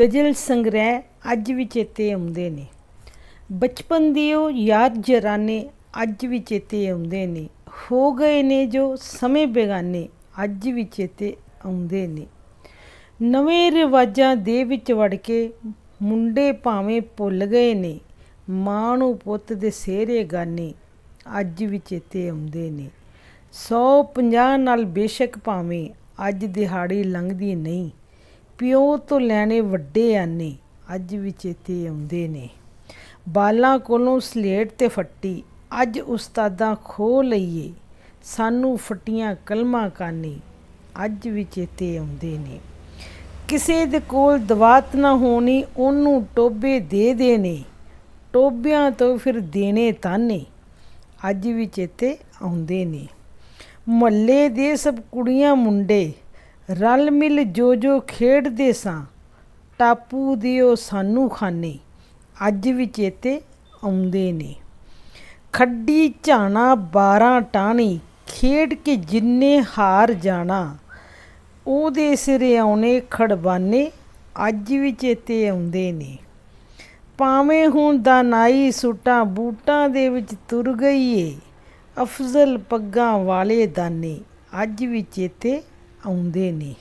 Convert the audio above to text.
ਗਜ਼ਲ ਸੰਗ੍ਰਹਿ ਅੱਜ ਵੀ ਚੇਤੇ ਆਉਂਦੇ ਨੇ। ਬਚਪਨ ਦੇ ਉਹ ਯਾਦ ਜਰਾਨੇ ਅੱਜ ਵੀ ਚੇਤੇ ਆਉਂਦੇ ਨੇ। ਹੋ ਗਏ ਨੇ ਜੋ ਸਮੇਂ ਬੇਗਾਨੇ ਅੱਜ ਵੀ ਚੇਤੇ ਆਉਂਦੇ ਨੇ। ਨਵੇਂ ਰਿਵਾਜਾਂ ਦੇ ਵਿੱਚ ਵੜ ਕੇ ਮੁੰਡੇ ਭਾਵੇਂ ਭੁੱਲ ਗਏ ਨੇ, ਮਾਂ ਨੂੰ ਪੁੱਤ ਦੇ ਸਿਹਰੇ ਗਾਨੇ ਅੱਜ ਵੀ ਚੇਤੇ ਆਉਂਦੇ ਨੇ। ਸੌ ਪੰਜਾਹ ਨਾਲ ਬੇਸ਼ੱਕ ਭਾਵੇਂ ਅੱਜ ਦਿਹਾੜੀ ਲੰਘਦੀ ਨਹੀਂ। ਪਿਓ ਤੋਂ ਲੈਣੇ ਵੱਡੇ ਆਨੇ ਅੱਜ ਵੀ ਚੇਤੇ ਆਉਂਦੇ ਨੇ। ਬਾਲਾਂ ਕੋਲੋਂ ਸਲੇਟ ਤੇ ਫੱਟੀ, ਅੱਜ ਉਸਤਾਦਾਂ ਖੋ ਲਈਏ, ਸਾਨੂੰ ਫਟੀਆਂ ਕਲਮਾਂ ਕਾਨੀ, ਅੱਜ ਵੀ ਚੇਤੇ ਆਉਂਦੇ ਨੇ। ਕਿਸੇ ਦੇ ਕੋਲ ਦਵਾਤ ਨਾ ਹੋਣੀ, ਉਹਨੂੰ ਟੋਬੇ ਦੇ ਦੇਣੇ, ਟੋਬਿਆਂ ਤੋਂ ਫਿਰ ਦੇਣੇ ਤਾਨੇ, ਅੱਜ ਵੀ ਚੇਤੇ ਆਉਂਦੇ ਨੇ। ਮੁਹੱਲੇ ਦੇ ਸਭ ਕੁੜੀਆਂ ਮੁੰਡੇ ਰਲ ਮਿਲ ਜੋ ਜੋ ਖੇਡਦੇ ਸਾਂ, ਟਾਪੂ ਦਿਓ ਉਹ ਸਾਨੂੰ ਖਾਨੇ, ਅੱਜ ਵੀ ਚੇਤੇ ਆਉਂਦੇ ਨੇ। ਖੱਡੀ ਝਾਣਾ ਬਾਰਾਂ ਟਾਣੀ ਖੇਡ ਕੇ ਜਿੰਨੇ ਹਾਰ ਜਾਣਾ, ਉਹਦੇ ਸਿਰੇ ਆਉਣੇ ਖੜਬਾਨੇ ਅੱਜ ਵੀ ਚੇਤੇ ਆਉਂਦੇ ਨੇ। ਭਾਵੇਂ ਹੁਣ ਦਾਨਾਈ ਸੂਟਾਂ ਬੂਟਾਂ ਦੇ ਵਿੱਚ ਤੁਰ ਗਈ ਏ ਅਫਜ਼ਲ ਪੱਗਾਂ ਵਾਲੇ ਦਾਨੇ, ਅੱਜ ਵੀ ਚੇਤੇ ਆਉਂਦੇ ਨੇ